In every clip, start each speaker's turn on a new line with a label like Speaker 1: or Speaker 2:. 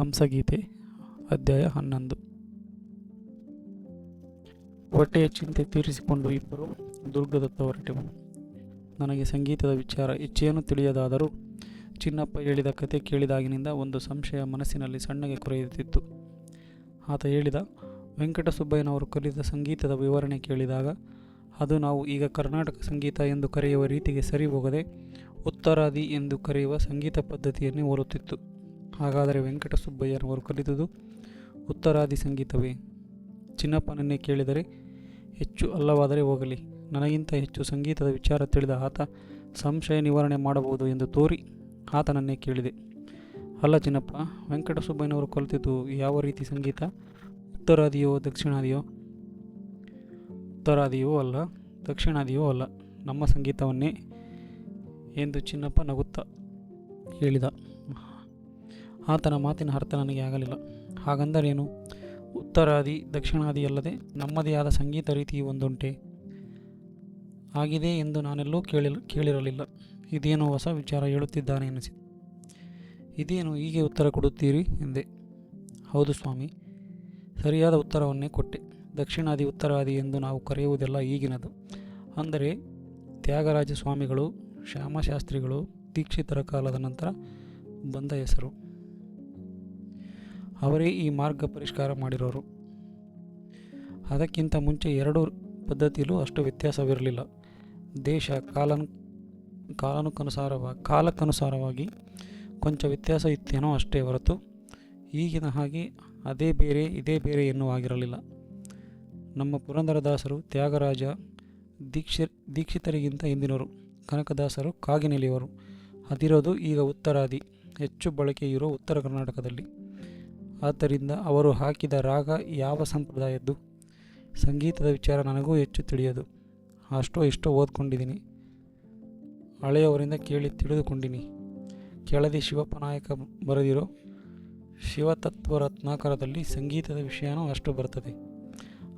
Speaker 1: ಹಂಸಗೀತೆ, ಅಧ್ಯಾಯ ಹನ್ನೊಂದು. ಹೊಟ್ಟೆಯ ಚಿಂತೆ ತೀರಿಸಿಕೊಂಡು ಇಬ್ಬರು ದುರ್ಗದತ್ತ ಹೊರಟೆವು. ನನಗೆ ಸಂಗೀತದ ವಿಚಾರ ಹೆಚ್ಚೇನು ತಿಳಿಯದಾದರೂ ಚಿನ್ನಪ್ಪ ಹೇಳಿದ ಕತೆ ಕೇಳಿದಾಗಿನಿಂದ ಒಂದು ಸಂಶಯ ಮನಸ್ಸಿನಲ್ಲಿ ಸಣ್ಣಗೆ ಕೊರೆಯುತ್ತಿತ್ತು. ಆತ ಹೇಳಿದ, ವೆಂಕಟಸುಬ್ಬಯ್ಯನವರು ಕಲಿತ ಸಂಗೀತದ ವಿವರಣೆ ಕೇಳಿದಾಗ, ಅದು ನಾವು ಈಗ ಕರ್ನಾಟಕ ಸಂಗೀತ ಎಂದು ಕರೆಯುವ ರೀತಿಗೆ ಸರಿ ಹೋಗದೆ ಉತ್ತರಾದಿ ಎಂದು ಕರೆಯುವ ಸಂಗೀತ ಪದ್ಧತಿಯನ್ನೇ ಹೋಲುತ್ತಿತ್ತು ಹಾಗಾದರೆ ವೆಂಕಟಸುಬ್ಬಯ್ಯನವರು ಕಲಿತುದು ಉತ್ತರಾದಿ ಸಂಗೀತವೇ? ಚಿನ್ನಪ್ಪನನ್ನೇ ಕೇಳಿದರೆ, ಹೆಚ್ಚು ಅಲ್ಲವಾದರೆ ಹೋಗಲಿ. ನನಗಿಂತ ಹೆಚ್ಚು ಸಂಗೀತದ ವಿಚಾರ ತಿಳಿದ ಆತ ಸಂಶಯ ನಿವಾರಣೆ ಮಾಡಬಹುದು ಎಂದು ತೋರಿ ಆತನನ್ನೇ ಕೇಳಿದೆ. ಅಲ್ಲ ಚಿನ್ನಪ್ಪ, ವೆಂಕಟಸುಬ್ಬಯ್ಯನವರು ಕಲಿತಿದ್ದು ಯಾವ ರೀತಿ ಸಂಗೀತ? ಉತ್ತರಾದಿಯೋ ದಕ್ಷಿಣಾದಿಯೋ? ಉತ್ತರಾದಿಯೋ ಅಲ್ಲ, ದಕ್ಷಿಣಾದಿಯೋ ಅಲ್ಲ. ನಮ್ಮ ಸಂಗೀತವನ್ನೇ ಎಂದು ಚಿನ್ನಪ್ಪ ನಗುತ್ತಾ ಹೇಳಿದ. ಆತನ ಮಾತಿನ ಅರ್ಥ ನನಗೆ ಆಗಲಿಲ್ಲ. ಹಾಗಂದರೇನು? ಉತ್ತರಾದಿ, ದಕ್ಷಿಣಾದಿ ಅಲ್ಲದೆ ನಮ್ಮದೇ ಆದ ಸಂಗೀತ ರೀತಿ ಒಂದುಂಟೆ? ಆಗಿದೆ ಎಂದು ನಾನೆಲ್ಲೂ ಕೇಳಿ ಕೇಳಿರಲಿಲ್ಲ. ಇದೇನೋ ಹೊಸ ವಿಚಾರ ಹೇಳುತ್ತಿದ್ದಾನೆ ಎನಿಸಿತು ಇದೇನು ಹೀಗೆ ಉತ್ತರ ಕೊಡುತ್ತೀರಿ? ಎಂದೆ. ಹೌದು ಸ್ವಾಮಿ, ಸರಿಯಾದ ಉತ್ತರವನ್ನೇ ಕೊಟ್ಟೆ. ದಕ್ಷಿಣಾದಿ, ಉತ್ತರಾದಿ ಎಂದು ನಾವು ಕರೆಯುವುದೆಲ್ಲ ಈಗಿನದು. ಅಂದರೆ ತ್ಯಾಗರಾಜ ಸ್ವಾಮಿಗಳು, ಶ್ಯಾಮಶಾಸ್ತ್ರಿಗಳು, ದೀಕ್ಷಿತರ ಕಾಲದ ನಂತರ ಬಂದ ಹೆಸರು. ಅವರೇ ಈ ಮಾರ್ಗ ಪರಿಷ್ಕಾರ ಮಾಡಿರೋರು. ಅದಕ್ಕಿಂತ ಮುಂಚೆ ಎರಡು ಪದ್ಧತಿಯಲ್ಲೂ ಅಷ್ಟು ವ್ಯತ್ಯಾಸವಿರಲಿಲ್ಲ. ದೇಶ ಕಾಲನು ಕಾಲಾನುಕನುಸಾರವಾಗಿ ಕಾಲಕ್ಕನುಸಾರವಾಗಿ ಕೊಂಚ ವ್ಯತ್ಯಾಸ ಇತ್ತೇನೋ ಅಷ್ಟೇ ಹೊರತು ಈಗಿನ ಹಾಗೆ ಅದೇ ಬೇರೆ, ಇದೇ ಬೇರೆ ಎನ್ನುವಾಗಿರಲಿಲ್ಲ. ನಮ್ಮ ಪುರಂದರದಾಸರು, ತ್ಯಾಗರಾಜ, ದೀಕ್ಷಿ, ದೀಕ್ಷಿತರಿಗಿಂತ ಹಿಂದಿನವರು, ಕನಕದಾಸರು ಕಾಗಿನೆಲೆಯವರು. ಅದಿರೋದು ಈಗ ಉತ್ತರಾದಿ, ಹೆಚ್ಚು ಬಳಕೆ ಇರೋ ಉತ್ತರ ಕರ್ನಾಟಕದಲ್ಲಿ. ಆದ್ದರಿಂದ ಅವರು ಹಾಕಿದ ರಾಗ ಯಾವ ಸಂಪ್ರದಾಯದ್ದು ಸಂಗೀತದ ವಿಚಾರ ನನಗೂ ಹೆಚ್ಚು ತಿಳಿಯದು. ಅಷ್ಟೋ ಇಷ್ಟೋ ಓದ್ಕೊಂಡಿದ್ದೀನಿ. ಹಳೆಯವರಿಂದ ಕೇಳಿ ತಿಳಿದುಕೊಂಡಿನಿ. ಕೆಳದಿ ಶಿವಪ್ಪ ನಾಯಕ ಬರೆದಿರೋ ಶಿವತತ್ವ ರತ್ನಾಕರದಲ್ಲಿ ಸಂಗೀತದ ವಿಷಯನೂ ಅಷ್ಟು ಬರ್ತದೆ.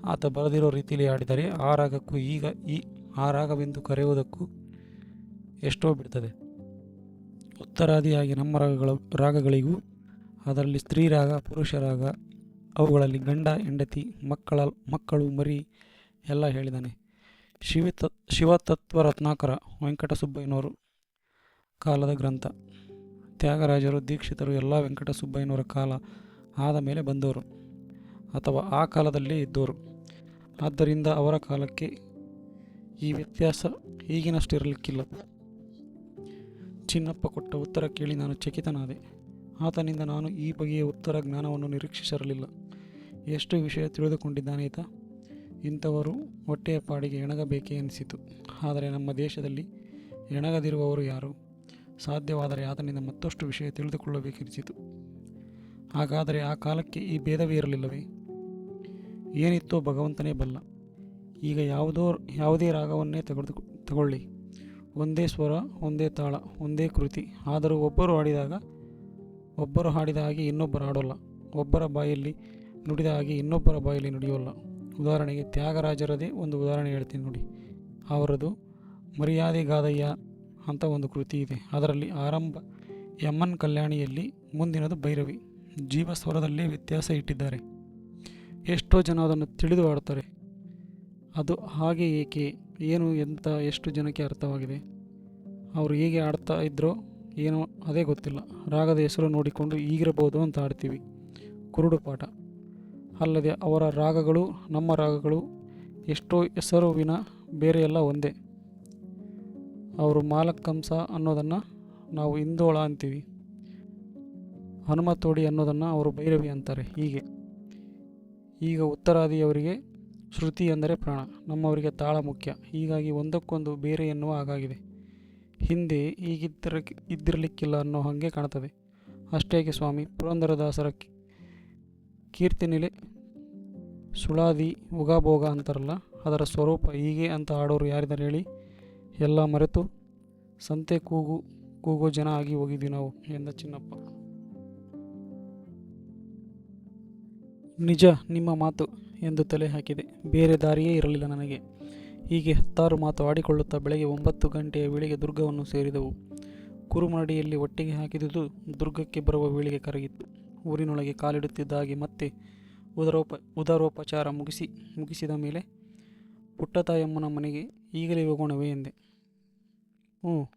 Speaker 1: ಆತ ಬರೆದಿರೋ ರೀತಿಯಲ್ಲಿ ಹಾಡಿದರೆ ಆ ರಾಗಕ್ಕೂ ಈಗ ಈ, ಆ ರಾಗವೆಂದು ಕರೆಯುವುದಕ್ಕೂ ಎಷ್ಟೋ ಬಿಡ್ತದೆ. ಉತ್ತರಾದಿಯಾಗಿ ನಮ್ಮ ರಾಗಗಳ, ರಾಗಗಳಿಗೂ ಅದರಲ್ಲಿ ಸ್ತ್ರೀರಾಗ, ಪುರುಷರಾಗ ಪುರುಷ ರಾಗ ಅವುಗಳಲ್ಲಿ ಗಂಡ, ಹೆಂಡತಿ, ಮಕ್ಕಳ, ಮಕ್ಕಳು, ಮರಿ ಎಲ್ಲ ಹೇಳಿದ್ದಾನೆ. ಶಿವತ, ಶಿವತತ್ವ ರತ್ನಾಕರ ವೆಂಕಟಸುಬ್ಬಯ್ಯನವರು ಕಾಲದ ಗ್ರಂಥ. ತ್ಯಾಗರಾಜರು, ದೀಕ್ಷಿತರು ಎಲ್ಲ ವೆಂಕಟಸುಬ್ಬಯ್ಯನವರ ಕಾಲ ಆದ ಮೇಲೆ ಬಂದವರು ಅಥವಾ ಆ ಕಾಲದಲ್ಲೇ ಇದ್ದವರು. ಆದ್ದರಿಂದ ಅವರ ಕಾಲಕ್ಕೆ ಈ ವ್ಯತ್ಯಾಸ ಈಗಿನಷ್ಟು ಇರಲಿಕ್ಕಿಲ್ಲ ಚಿನ್ನಪ್ಪ ಕೊಟ್ಟ ಉತ್ತರ ಕೇಳಿ ನಾನು ಚಕಿತನಾದೆ. ಆತನಿಂದ ನಾನು ಈ ಬಗೆಯ ಉತ್ತರ ಜ್ಞಾನವನ್ನು ನಿರೀಕ್ಷಿಸಿರಲಿಲ್ಲ. ಎಷ್ಟು ವಿಷಯ ತಿಳಿದುಕೊಂಡಿದ್ದಾನೆ ಈತ? ಇಂಥವರು ಹೊಟ್ಟೆಯ ಪಾಡಿಗೆ ಎಣಗಬೇಕೇ ಎನಿಸಿತು ಆದರೆ ನಮ್ಮ ದೇಶದಲ್ಲಿ ಎಣಗದಿರುವವರು ಯಾರು? ಸಾಧ್ಯವಾದರೆ ಆತನಿಂದ ಮತ್ತಷ್ಟು ವಿಷಯ ತಿಳಿದುಕೊಳ್ಳಬೇಕೆನಿಸಿತು. ಹಾಗಾದರೆ ಆ ಕಾಲಕ್ಕೆ ಈ ಭೇದವೇ ಇರಲಿಲ್ಲವೇ? ಏನಿತ್ತೋ ಭಗವಂತನೇ ಬಲ್ಲ. ಈಗ ಯಾವುದೋ, ಯಾವುದೇ ರಾಗವನ್ನೇ ತೆಗೆದು, ತಗೊಳ್ಳಿ. ಒಂದೇ ಸ್ವರ, ಒಂದೇ ತಾಳ, ಒಂದೇ ಕೃತಿ. ಆದರೂ ಒಬ್ಬರು ಹಾಡಿದಾಗ ಒಬ್ಬರು ಹಾಡಿದ ಹಾಗೆ ಇನ್ನೊಬ್ಬರು ಹಾಡೋಲ್ಲ. ಒಬ್ಬರ ಬಾಯಲ್ಲಿ ನುಡಿದ ಹಾಗೆ ಇನ್ನೊಬ್ಬರ ಬಾಯಲ್ಲಿ ನುಡಿಯೋಲ್ಲ. ಉದಾಹರಣೆಗೆ ತ್ಯಾಗರಾಜರದೇ ಒಂದು ಉದಾಹರಣೆ ಹೇಳ್ತೀನಿ ನೋಡಿ. ಅವರದು ಮರ್ಯಾದೆ ಗಾದಯ್ಯ ಅಂತ ಒಂದು ಕೃತಿ ಇದೆ. ಅದರಲ್ಲಿ ಆರಂಭ ಎಮ್ಮನ್ ಕಲ್ಯಾಣಿಯಲ್ಲಿ, ಮುಂದಿನದು ಭೈರವಿ. ಜೀವ ಸ್ವರದಲ್ಲೇ ವ್ಯತ್ಯಾಸ ಇಟ್ಟಿದ್ದಾರೆ. ಎಷ್ಟೋ ಜನ ಅದನ್ನು ತಿಳಿದು ಆಡ್ತಾರೆ ಅದು ಹಾಗೆ ಏಕೆ, ಏನು ಎಂಥ ಎಷ್ಟು ಜನಕ್ಕೆ ಅರ್ಥವಾಗಿದೆ? ಅವರು ಹೇಗೆ ಆಡ್ತಾ ಇದ್ರೋ ಏನೋ ಅದೇ ಗೊತ್ತಿಲ್ಲ. ರಾಗದ ಹೆಸರು ನೋಡಿಕೊಂಡು ಈಗಿರಬಹುದು ಅಂತ ಆಡ್ತೀವಿ ಕುರುಡು ಪಾಠ. ಅಲ್ಲದೆ ಅವರ ರಾಗಗಳು ನಮ್ಮ ರಾಗಗಳು ಎಷ್ಟೋ ಹೆಸರು ವಿನ ಬೇರೆ ಎಲ್ಲ ಒಂದೇ. ಅವರು ಮಾಲಕ್ಕಂಸ ಅನ್ನೋದನ್ನು ನಾವು ಹಿಂದೋಳ ಅಂತೀವಿ. ಹನುಮತೋಡಿ ಅನ್ನೋದನ್ನು ಅವರು ಭೈರವಿ ಅಂತಾರೆ ಹೀಗೆ. ಈಗ ಉತ್ತರಾದಿಯವರಿಗೆ ಶ್ರುತಿ ಅಂದರೆ ಪ್ರಾಣ. ನಮ್ಮವರಿಗೆ ತಾಳ ಮುಖ್ಯ. ಹೀಗಾಗಿ ಒಂದಕ್ಕೊಂದು ಬೇರೆ ಎನ್ನುವ ಹಾಗಾಗಿದೆ. ಹಿಂದೆ ಈಗಿದ್ದರ ಇದ್ದಿರಲಿಕ್ಕಿಲ್ಲ ಅನ್ನೋ ಹಾಗೆ ಕಾಣ್ತದೆ. ಅಷ್ಟೇಕೆ ಸ್ವಾಮಿ, ಪುರಂದರದಾಸರ ಕೀರ್ತಿನಿಲೆ ಸುಳಾದಿ ಉಗಾಭೋಗ ಅಂತಾರಲ್ಲ, ಅದರ ಸ್ವರೂಪ ಹೀಗೆ ಅಂತ ಹಾಡೋರು ಯಾರಿದ್ದಾರೆ ಹೇಳಿ? ಎಲ್ಲ ಮರೆತು ಸಂತೆ ಕೂಗು, ಕೂಗೋ ಜನ ಆಗಿ ಹೋಗಿದ್ವಿ ನಾವು, ಎಂದ ಚಿನ್ನಪ್ಪ. ನಿಜ, ನಿಮ್ಮ ಮಾತು ಎಂದು ತಲೆ ಹಾಕಿದೆ. ಬೇರೆ ದಾರಿಯೇ ಇರಲಿಲ್ಲ ನನಗೆ. ಹೀಗೆ ಹತ್ತಾರು ಮಾತು ಆಡಿಕೊಳ್ಳುತ್ತಾ ಬೆಳಗ್ಗೆ ಒಂಬತ್ತು ಗಂಟೆಯ ವೇಳೆಗೆ ದುರ್ಗವನ್ನು ಸೇರಿದವು. ಕುರುಮರಡಿಯಲ್ಲಿ ಒಟ್ಟಿಗೆ ಹಾಕಿದುದು ದುರ್ಗಕ್ಕೆ ಬರುವ ವೇಳೆಗೆ ಕರಗಿತ್ತು. ಊರಿನೊಳಗೆ ಕಾಲಿಡುತ್ತಿದ್ದ ಹಾಗೆ ಮತ್ತೆ ಉದರೋಪ, ಉದರೋಪಚಾರ ಮುಗಿಸಿ, ಮುಗಿಸಿದ ಮೇಲೆ ಪುಟ್ಟತಾಯಮ್ಮನ ಮನೆಗೆ ಈಗಲೇ ಹೋಗೋಣವೇ ಎಂದೆ. ಹ್ಞೂ,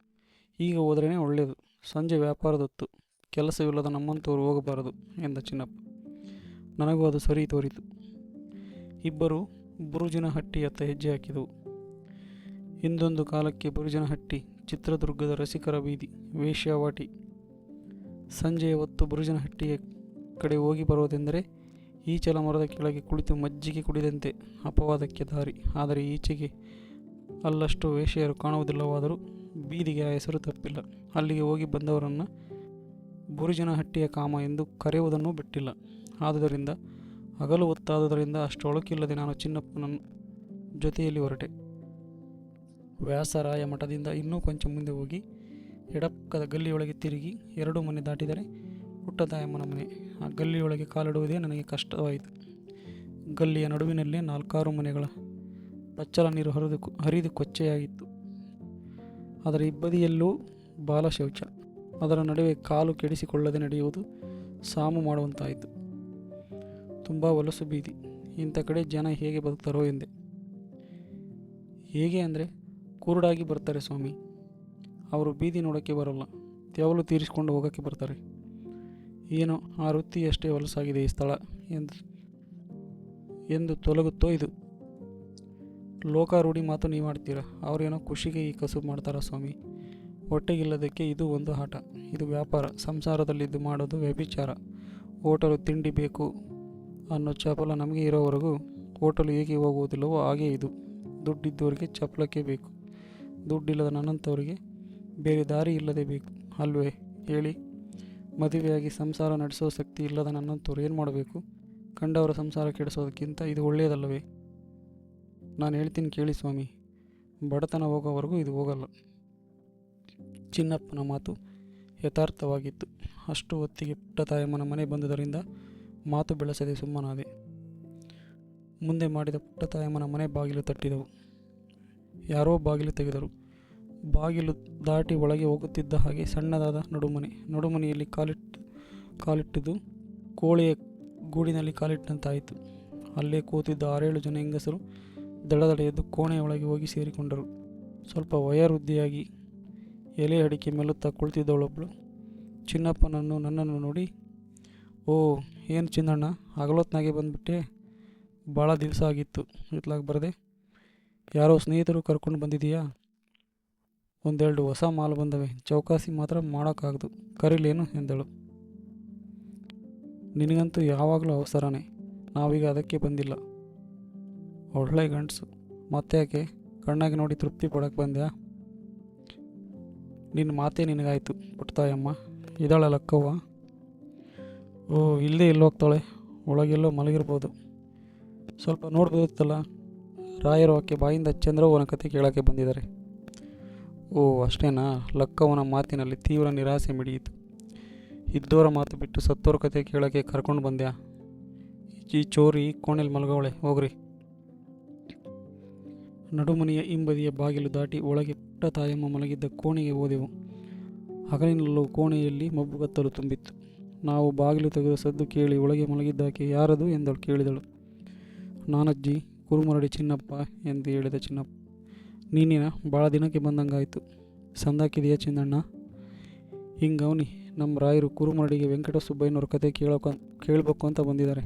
Speaker 1: ಈಗ ಹೋದ್ರೇ ಒಳ್ಳೆಯದು ಸಂಜೆ ವ್ಯಾಪಾರದೊತ್ತು. ಕೆಲಸವಿಲ್ಲದ ನಮ್ಮಂತವರು ಹೋಗಬಾರದು ಎಂದ ಚಿನ್ನಪ್ಪ. ನನಗೂ ಅದು ಸರಿ ತೋರಿತು. ಇಬ್ಬರು ಬುರುಜಿನಹಟ್ಟಿಯತ್ತ ಹೆಜ್ಜೆ ಹಾಕಿದವು. ಹಿಂದೊಂದು ಕಾಲಕ್ಕೆ ಬುರುಜನಹಟ್ಟಿ, ಚಿತ್ರದುರ್ಗದ ರಸಿಕರ ಬೀದಿ, ವೇಶ್ಯಾವಾಟಿ. ಸಂಜೆಯ ಹೊತ್ತು ಬುರುಜನಹಟ್ಟಿಯ ಕಡೆ ಹೋಗಿ ಬರುವುದೆಂದರೆ ಈಚಲ ಮರದ ಕೆಳಗೆ ಕುಳಿತು ಮಜ್ಜಿಗೆ ಕುಡಿದಂತೆ ಅಪವಾದಕ್ಕೆ ದಾರಿ ಆದರೆ ಈಚೆಗೆ ಅಲ್ಲಷ್ಟು ವೇಷ್ಯರು ಕಾಣುವುದಿಲ್ಲವಾದರೂ ಬೀದಿಗೆ ಆ ಹೆಸರು ತಪ್ಪಿಲ್ಲ. ಅಲ್ಲಿಗೆ ಹೋಗಿ ಬಂದವರನ್ನು ಬುರುಜನಹಟ್ಟಿಯ ಕಾಮ ಎಂದು ಕರೆಯುವುದನ್ನು ಬಿಟ್ಟಿಲ್ಲ. ಆದುದರಿಂದ ಹಗಲು ಹೊತ್ತಾದುದರಿಂದ ಅಷ್ಟು ಒಳಕಿಲ್ಲದೆ ನಾನು ಚಿನ್ನಪ್ಪನ ಜೊತೆಯಲ್ಲಿ ಹೊರಟೆ. ವ್ಯಾಸರಾಯ ಮಠದಿಂದ ಇನ್ನೂ ಕೊಂಚ ಮುಂದೆ ಹೋಗಿ ಎಡಪಕ್ಕದ ಗಲ್ಲಿಯೊಳಗೆ ತಿರುಗಿ ಎರಡು ಮನೆ ದಾಟಿದರೆ ಪುಟ್ಟತಾಯಮ್ಮನ ಮನೆ. ಆ ಗಲ್ಲಿಯೊಳಗೆ ಕಾಲಿಡುವುದೇ ನನಗೆ ಕಷ್ಟವಾಯಿತು. ಗಲ್ಲಿಯ ನಡುವಿನಲ್ಲೇ ನಾಲ್ಕಾರು ಮನೆಗಳ ಪಚ್ಚಲ ನೀರು ಹರಿದು ಹರಿದು ಕೊಚ್ಚೆಯಾಗಿತ್ತು. ಅದರ ಇಬ್ಬದಿಯಲ್ಲೂ ಬಾಲಶೌಚ. ಅದರ ನಡುವೆ ಕಾಲು ಕೆಡಿಸಿಕೊಳ್ಳದೆ ನಡೆಯುವುದು ಸಾಮು ಮಾಡುವಂತಾಯಿತು. ತುಂಬ ಹೊಲಸು ಬೀದಿ. ಇಂಥ ಕಡೆ ಜನ ಹೇಗೆ ಬದುಕ್ತಾರೋ ಎಂದೆ. ಹೇಗೆ ಅಂದರೆ ಕುರುಡಾಗಿ ಬರ್ತಾರೆ ಸ್ವಾಮಿ. ಅವರು ಬೀದಿ ನೋಡೋಕ್ಕೆ ಬರೋಲ್ಲ. ತೆವಲು ತೀರಿಸ್ಕೊಂಡು ಹೋಗೋಕ್ಕೆ ಬರ್ತಾರೆ. ಏನೋ ಆ ವೃತ್ತಿ ಅಷ್ಟೇ ಹೊಲಸಾಗಿದೆ ಈ ಸ್ಥಳ ಎಂದು ಎಂದು ತೊಲಗುತ್ತೋ ಇದು. ಲೋಕಾರೂಢಿ ಮಾತು ನೀವು ಮಾಡ್ತೀರಾ ಅವರೇನೋ ಖುಷಿಗೆ ಈ ಕಸುಬು ಮಾಡ್ತಾರಾ ಸ್ವಾಮಿ? ಹೊಟ್ಟೆಗಿಲ್ಲದಕ್ಕೆ ಇದು ಒಂದು ಆಟ. ಇದು ವ್ಯಾಪಾರ. ಸಂಸಾರದಲ್ಲಿದ್ದು ಮಾಡೋದು ವ್ಯಭಿಚಾರ. ಹೋಟಲು ತಿಂಡಿ ಬೇಕು. ಅನ್ನೋ ಚಪಲ ನಮಗೆ ಇರೋವರೆಗೂ ಹೋಟೆಲು ಹೇಗೆ ಹೋಗುವುದಿಲ್ಲವೋ ಹಾಗೇ ಇದು. ದುಡ್ಡಿದ್ದವರಿಗೆ ಚಪಲಕ್ಕೆ ಬೇಕು. ದುಡ್ಡಿಲ್ಲದ ನನ್ನಂಥವರಿಗೆ ಬೇರೆ ದಾರಿ ಇಲ್ಲದೆ ಬೇಕು. ಅಲ್ವೇ? ಹೇಳಿ. ಮದುವೆಯಾಗಿ ಸಂಸಾರ ನಡೆಸೋ ಶಕ್ತಿ ಇಲ್ಲದ ನನ್ನಂಥವ್ರು ಏನು ಮಾಡಬೇಕು? ಕಂಡವರ ಸಂಸಾರ ಕೆಡಿಸೋದಕ್ಕಿಂತ ಇದು ಒಳ್ಳೆಯದಲ್ಲವೇ? ನಾನು ಹೇಳ್ತೀನಿ ಕೇಳಿ ಸ್ವಾಮಿ. ಬಡತನ ಹೋಗೋವರೆಗೂ ಇದು ಹೋಗಲ್ಲ. ಚಿನ್ನಪ್ಪನ ಮಾತು ಯಥಾರ್ಥವಾಗಿತ್ತು. ಅಷ್ಟು ಹೊತ್ತಿಗೆ ಪುಟ್ಟ ತಾಯಮ್ಮನ ಮನೆ ಬಂದುದರಿಂದ ಮಾತು ಬೆಳೆಸದೆ ಸುಮ್ಮನಾದೆ. ಮುಂದೆ ಮಾಡಿದ ಪುಟ್ಟತಾಯಮ್ಮನ ಮನೆ ಬಾಗಿಲು ತಟ್ಟಿದವು. ಯಾರೋ ಬಾಗಿಲು ತೆಗೆದರು. ಬಾಗಿಲು ದಾಟಿ ಒಳಗೆ ಹೋಗುತ್ತಿದ್ದ ಹಾಗೆ ಸಣ್ಣದಾದ ನಡುಮನೆ, ನಡುಮನೆಯಲ್ಲಿ ಕಾಲಿಟ್ಟು, ಕಾಲಿಟ್ಟಿದ್ದು ಕೋಳಿಯ ಗೂಡಿನಲ್ಲಿ ಕಾಲಿಟ್ಟಂತಾಯಿತು. ಅಲ್ಲೇ ಕೂತಿದ್ದ ಆರೇಳು ಜನ ಹೆಂಗಸರು ದಡದಡ ಎದ್ದು ಕೋಣೆಯ ಒಳಗೆ ಹೋಗಿ ಸೇರಿಕೊಂಡರು. ಸ್ವಲ್ಪ ವಯೋವೃದ್ಧಿಯಾಗಿ ಎಲೆ ಅಡಿಕೆ ಮೆಲ್ಲುತ್ತಾ ಕುಳಿತಿದ್ದವಳೊಬ್ಬಳು ಚಿನ್ನಪ್ಪನನ್ನು ನನ್ನನ್ನು ನೋಡಿ, ಓ ಏನು ಚಿನ್ನಣ್ಣ? ಹಗಲೊತ್ನಾಗೆ ಬಂದುಬಿಟ್ಟೆ. ಭಾಳ ದಿವಸ ಆಗಿತ್ತು. ಇತ್ಲಾಗ ಬರದೆ. ಯಾರೋ ಸ್ನೇಹಿತರು ಕರ್ಕೊಂಡು ಬಂದಿದೀಯಾ ಒಂದೆರಡು ಹೊಸ ಮಾಲು ಬಂದವೆ. ಚೌಕಾಸಿ ಮಾತ್ರ ಮಾಡೋಕ್ಕಾಗದು. ಕರೀಲೇನು? ಎಂದಳು. ನಿನಗಂತೂ ಯಾವಾಗಲೂ ಅವಸರನೇ. ನಾವೀಗ ಅದಕ್ಕೆ ಬಂದಿಲ್ಲ. ಒಳ್ಳೆ ಗಂಡಸು. ಮತ್ತೆ ಯಾಕೆ? ಕಣ್ಣಾಗಿ ನೋಡಿ ತೃಪ್ತಿ ಪಡೋಕ್ಕೆ ಬಂದ್ಯಾ? ನಿನ್ನ ಮಾತೇ ನಿನಗಾಯಿತು ಪುಟ್ಟತಾಯಮ್ಮ ಇದಾಳ ಲಕ್ಕವ್ವ ಓ, ಇಲ್ಲೇ ಇಲ್ಲಿ ಹೋಗ್ತಾಳೆ. ಒಳಗೆಲ್ಲೋ ಮಲಗಿರ್ಬೋದು. ಸ್ವಲ್ಪ ನೋಡ್ಬೋದಿತ್ತಲ್ಲ, ರಾಯರು ಆಕೆ ಬಾಯಿಂದ ಚಂದ್ರವ್ವನ ಕತೆ ಕೇಳೋಕ್ಕೆ ಬಂದಿದ್ದಾರೆ. ಓ, ಅಷ್ಟೇನಾ? ಲಕ್ಕವನ ಮಾತಿನಲ್ಲಿ ತೀವ್ರ ನಿರಾಸೆ ಮಿಡಿಯಿತು. ಇದ್ದೋರ ಮಾತು ಬಿಟ್ಟು ಸತ್ತೋರ ಕತೆ ಕೇಳೋಕ್ಕೆ ಕರ್ಕೊಂಡು ಬಂದ್ಯಾ? ಈ ಚೋರಿ, ಕೋಣೆಲಿ ಮಲಗವಳೆ, ಹೋಗ್ರಿ. ನಡುಮನೆಯ ಹಿಂಬದಿಯ ಬಾಗಿಲು ದಾಟಿ ಒಳಗೆ ಪುಟ್ಟ ತಾಯಮ್ಮ ಮಲಗಿದ್ದ ಕೋಣೆಗೆ ಓದೆವು ಹಗಲಿನಲ್ಲೂ ಕೋಣೆಯಲ್ಲಿ ಮಬ್ಬುಗತ್ತಲು ತುಂಬಿತ್ತು. ನಾವು ಬಾಗಿಲು ತೆಗೆದು ಸದ್ದು ಕೇಳಿ ಒಳಗೆ ಮಲಗಿದ್ದಾಕೆ ಯಾರದು ಎಂದಳು ಕೇಳಿದಳು. ನಾನಜ್ಜಿ, ಕುರುಮರಡಿ ಚಿನ್ನಪ್ಪ ಎಂದು ಹೇಳಿದ ಚಿನ್ನಪ್ಪ ನೀನಿನ ಭಾಳ ದಿನಕ್ಕೆ ಬಂದಂಗಾಯಿತು. ಸಂದಾಕಿದೆಯಾ ಚಿನ್ನಣ್ಣ? ಹಿಂಗವನಿ ನಮ್ಮ ರಾಯರು ಕುರುಮರಡಿಗೆ ವೆಂಕಟ ಸುಬ್ಬಯ್ಯನವ್ರ ಕತೆ ಕೇಳೋಕ ಕೇಳಬೇಕು ಅಂತ ಬಂದಿದ್ದಾರೆ.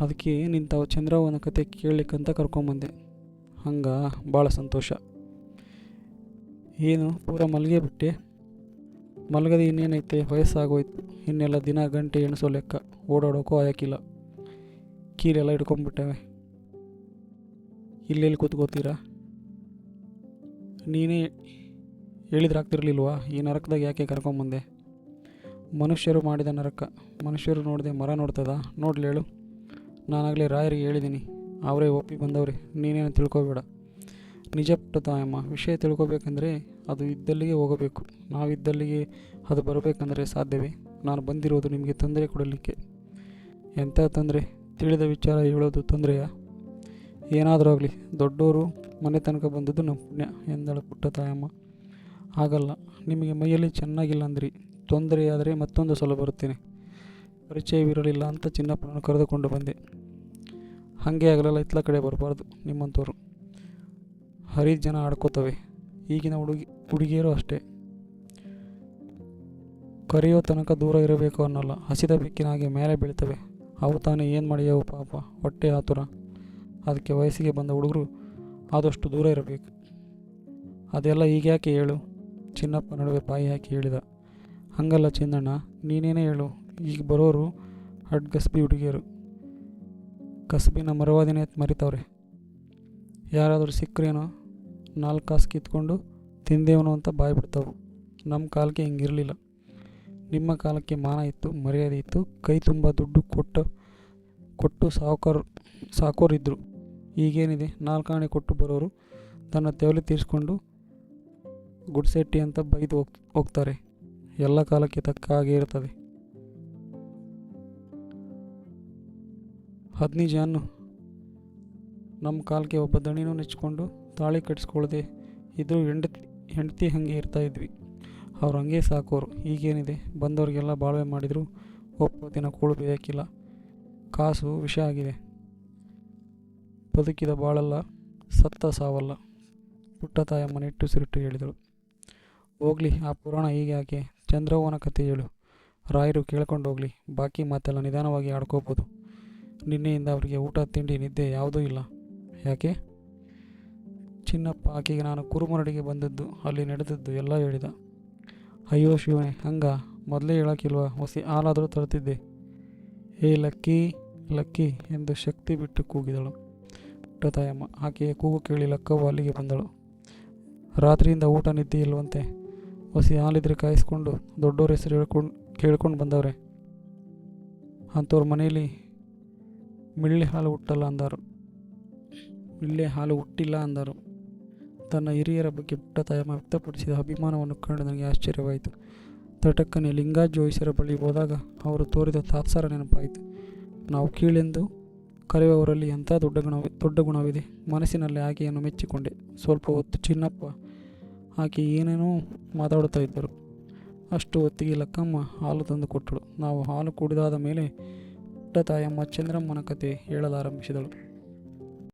Speaker 1: ಅದಕ್ಕೆ ನಿಂತಾವು ಚಂದ್ರವ್ವನ ಕತೆ ಕೇಳಲಿಕ್ಕಂತ ಕರ್ಕೊಂಬಂದೆ. ಹಂಗೆ ಭಾಳ ಸಂತೋಷ. ಏನು, ಪೂರ ಮಲಗೇ ಬಿಟ್ಟೆ ಮಲಗದೆ ಇನ್ನೇನೈತೆ? ವಯಸ್ಸಾಗೋಯ್ತು. ಇನ್ನೆಲ್ಲ ದಿನ ಗಂಟೆ ಎಣಿಸೋ ಲೆಕ್ಕ. ಓಡಾಡೋಕ್ಕೂ ಆಯಕ್ಕಿಲ್ಲ. ಕೀಲೆಲ್ಲ ಹಿಡ್ಕೊಂಬಿಟ್ಟವೆ. ಇಲ್ಲೆಲ್ಲಿ ಕೂತ್ಕೋತೀರಾ? ನೀನೇ ಹೇಳಿದ್ರೆ ಆಗ್ತಿರ್ಲಿಲ್ವಾ ಈ ನರಕದಾಗ ಯಾಕೆ ಕರ್ಕೊಂಬಂದೆ? ಮನುಷ್ಯರು ಮಾಡಿದ ನರಕ. ಮನುಷ್ಯರು ನೋಡಿದೆ ಮರ ನೋಡ್ತದ? ನೋಡ್ಲೇಳು. ನಾನಾಗಲೇ ರಾಯರಿಗೆ ಹೇಳಿದ್ದೀನಿ ಅವರೇ ಒಪ್ಪಿ ಬಂದವ್ರೆ. ನೀನೇನು ತಿಳ್ಕೊಬೇಡ. ನಿಜ ಪುಟ್ಟ ತಾಯಮ್ಮ ವಿಷಯ ತಿಳ್ಕೊಬೇಕಂದ್ರೆ ಅದು ಇದ್ದಲ್ಲಿಗೆ ಹೋಗಬೇಕು. ನಾವಿದ್ದಲ್ಲಿಗೆ ಅದು ಬರಬೇಕಂದ್ರೆ ಸಾಧ್ಯವೇ? ನಾನು ಬಂದಿರೋದು ನಿಮಗೆ ತೊಂದರೆ ಕೊಡಲಿಕ್ಕೆ. ಎಂಥ ತೊಂದರೆ? ತಿಳಿದ ವಿಚಾರ ಹೇಳೋದು ತೊಂದರೆಯ? ಏನಾದರೂ ಆಗಲಿ ದೊಡ್ಡವರು ಮನೆ ತನಕ ಬಂದದ್ದು ನಮ್ಮ ಪುಣ್ಯ ಎಂದಳು ಪುಟ್ಟ ತಾಯಮ್ಮ ಹಾಗಲ್ಲ, ನಿಮಗೆ ಮೈಯಲ್ಲಿ ಚೆನ್ನಾಗಿಲ್ಲ ಅಂದ್ರಿ. ತೊಂದರೆಯಾದರೆ ಮತ್ತೊಂದು ಸಲ ಬರುತ್ತೇನೆ. ಪರಿಚಯವಿರಲಿಲ್ಲ ಅಂತ ಚಿನ್ನಪ್ಪನನ್ನು ಕರೆದುಕೊಂಡು ಬಂದೆ. ಹಾಗೆ ಆಗಲೆಲ್ಲ ಇತ್ತಲ ಕಡೆ ಬರಬಾರ್ದು ನಿಮ್ಮಂಥವ್ರು ಹರಿದ ಜನ ಆಡ್ಕೋತವೆ. ಈಗಿನ ಹುಡುಗಿ, ಹುಡುಗಿಯರು ಅಷ್ಟೇ. ಕರೆಯೋ ತನಕ ದೂರ ಇರಬೇಕು ಅನ್ನೋಲ್ಲ. ಹಸಿದ ಬೆಕ್ಕಿನ ಹಾಗೆ ಮೇಲೆ ಬೀಳ್ತವೆ. ಅವು ತಾನೇ ಏನು ಮಾಡಿಯವು ಪಾಪ. ಹೊಟ್ಟೆ ಆತುರ. ಅದಕ್ಕೆ ವಯಸ್ಸಿಗೆ ಬಂದ ಹುಡುಗರು ಆದಷ್ಟು ದೂರ ಇರಬೇಕು. ಅದೆಲ್ಲ ಈಗ್ಯಾಕೆ ಹೇಳು? ಚಿನ್ನಪ್ಪ ನಡುವೆ ಬಾಯಿ ಹಾಕಿ ಹೇಳಿದ. ಹಂಗಲ್ಲ ಚಿನ್ನಣ್ಣ, ನೀನೇನೇ ಹೇಳು. ಈಗ ಬರೋರು ಹಡ್ ಗಸ್ಬಿ ಹುಡುಗಿಯರು. ಕಸ್ಬಿನ ಮರವಾದಿನೇ ಮರಿತವ್ರೆ. ಯಾರಾದರೂ ಸಿಕ್ಕರೇನೋ? ನಾಲ್ಕು ಕಾಸು ಕಿತ್ಕೊಂಡು ತಿಂದೇವನು ಅಂತ ಬಾಯಿ ಬಿಡ್ತಾವೆ ನಮ್ಮ ಕಾಲಕ್ಕೆ ಹಿಂಗಿರಲಿಲ್ಲ. ನಿಮ್ಮ ಕಾಲಕ್ಕೆ ಮಾನ ಇತ್ತು, ಮರ್ಯಾದೆ ಇತ್ತು. ಕೈ ತುಂಬ ದುಡ್ಡು ಕೊಟ್ಟು ಕೊಟ್ಟು ಸಾವುಕಾರ ಸಾಕೋರಿದ್ದರು ಈಗೇನಿದೆ? ನಾಲ್ಕಾಣೆ ಕೊಟ್ಟು ಬರೋರು ತನ್ನ ತೆವಲಿ ತೀರಿಸ್ಕೊಂಡು ಗುಡ್ಸೆಟ್ಟಿ ಅಂತ ಬೈದು ಹೋಗ್, ಹೋಗ್ತಾರೆ. ಎಲ್ಲ ಕಾಲಕ್ಕೆ ತಕ್ಕ ಹಾಗೆ ಇರ್ತದೆ. ಹದಿನೈದು ಜನ. ನಮ್ಮ ಕಾಲಕ್ಕೆ ಒಬ್ಬ ದಣಿನೂ ನೆಚ್ಕೊಂಡು ತಾಳಿ ಕಟ್ಟಿಸ್ಕೊಳ್ದೆ ಇದ್ದರೂ ಹೆಂಡತಿ ಹೆಂಡತಿ ಹಾಗೆ ಇರ್ತಾಯಿದ್ವಿ ಅವ್ರು ಹಂಗೆ ಸಾಕೋರು. ಈಗೇನಿದೆ? ಬಂದವ್ರಿಗೆಲ್ಲ ಬಾಳ್ವೆ ಮಾಡಿದ್ರು. ದಿನ ಕೂಳು ಬೇಕಿಲ್ಲ. ಕಾಸು ವಿಷ ಆಗಿದೆ. ಬದುಕಿದ ಬಾಳಲ್ಲ. ಸತ್ತ ಸಾವಲ್ಲ. ಪುಟ್ಟ ತಾಯಮ್ಮ ನೆಟ್ಟು ಸಿರಿಟ್ಟು ಹೇಳಿದಳು. ಹೋಗ್ಲಿ, ಆ ಪುರಾಣ ಹೀಗೆ ಯಾಕೆ? ಚಂದ್ರವ್ವನ ಕತೆ ಹೇಳು. ರಾಯರು ಕೇಳ್ಕೊಂಡು ಹೋಗ್ಲಿ. ಬಾಕಿ ಮಾತೆಲ್ಲ ನಿಧಾನವಾಗಿ ಆಡ್ಕೋಬೋದು. ನಿನ್ನೆಯಿಂದ ಅವರಿಗೆ ಊಟ, ತಿಂಡಿ, ನಿದ್ದೆ ಯಾವುದೂ ಇಲ್ಲ. ಯಾಕೆ? ಚಿನ್ನಪ್ಪ ಆಕೆಗೆ ನಾನು ಕುರುಮರಡಿಗೆ ಬಂದದ್ದು, ಅಲ್ಲಿ ನಡೆದದ್ದು ಎಲ್ಲ ಹೇಳಿದ. ಅಯ್ಯೋ ಶಿವನೇ, ಹಂಗ? ಮೊದಲೇ ಹೇಳೋಕ್ಕಿಲ್ವ? ಹೊಸಿ ಹಾಲಾದರೂ ತರುತ್ತಿದ್ದೆ ಏ ಲಕ್ಕಿ ಲಕ್ಕಿ ಎಂದು ಶಕ್ತಿ ಬಿಟ್ಟು ಕೂಗಿದಳು. ಪುಟ್ಟತಾಯಮ್ಮ, ಆಕೆಯ ಕೂಗು ಕೇಳಿ ಲಕ್ಕವ್ವ ಅಲ್ಲಿಗೆ ಬಂದಳು. ರಾತ್ರಿಯಿಂದ ಊಟ ನಿದ್ದೆ ಇಲ್ವಂತೆ? ಹೊಸಿ ಹಾಲಿದ್ರೆ ಕಾಯಿಸ್ಕೊಂಡು ದೊಡ್ಡವ್ರ ಹೆಸರು ಹೇಳ್ಕೊಂಡು ಕೇಳ್ಕೊಂಡು ಬಂದವ್ರೆ. ಅಂಥವ್ರ ಮನೆಯಲ್ಲಿ ಮಿಳ್ಳೆ ಹಾಲು ಹುಟ್ಟಲ್ಲ ಅಂದರು. ಮಿಳ್ಳೆ ಹಾಲು ಹುಟ್ಟಿಲ್ಲ ಅಂದರು. ತನ್ನ ಹಿರಿಯರ ಬಗ್ಗೆ ಪುಟ್ಟತಾಯಮ್ಮ ವ್ಯಕ್ತಪಡಿಸಿದ ಅಭಿಮಾನವನ್ನು ಕಂಡು ನನಗೆ ಆಶ್ಚರ್ಯವಾಯಿತು. ತಟಕ್ಕನೆ ಲಿಂಗಾಜೋಯಿಸರ ಬಳಿ ಹೋದಾಗ ಅವರು ತೋರಿದ ತಾತ್ಸಾರ ನೆನಪಾಯಿತು. ನಾವು ಕೀಳೆಂದು ಕರೆಯುವವರಲ್ಲಿ ಎಂಥ ದೊಡ್ಡ ಗುಣ ದೊಡ್ಡ ಗುಣವಿದೆ? ಮನಸ್ಸಿನಲ್ಲಿ ಆಕೆಯನ್ನು ಮೆಚ್ಚಿಕೊಂಡೆ. ಸ್ವಲ್ಪ ಹೊತ್ತು ಚಿನ್ನಪ್ಪ ಆಕೆ ಏನೇನೋ ಮಾತಾಡುತ್ತಾ ಇದ್ದರು. ಅಷ್ಟು ಹೊತ್ತಿಗೆ ಲಕ್ಕಮ್ಮ ಹಾಲು ತಂದು ಕೊಟ್ಟಳು. ನಾವು ಹಾಲು ಕುಡಿದಾದ ಮೇಲೆ ಪುಟ್ಟ ತಾಯಮ್ಮ ಚಂದ್ರಮ್ಮನ ಕತೆ ಹೇಳಲಾರಂಭಿಸಿದಳು.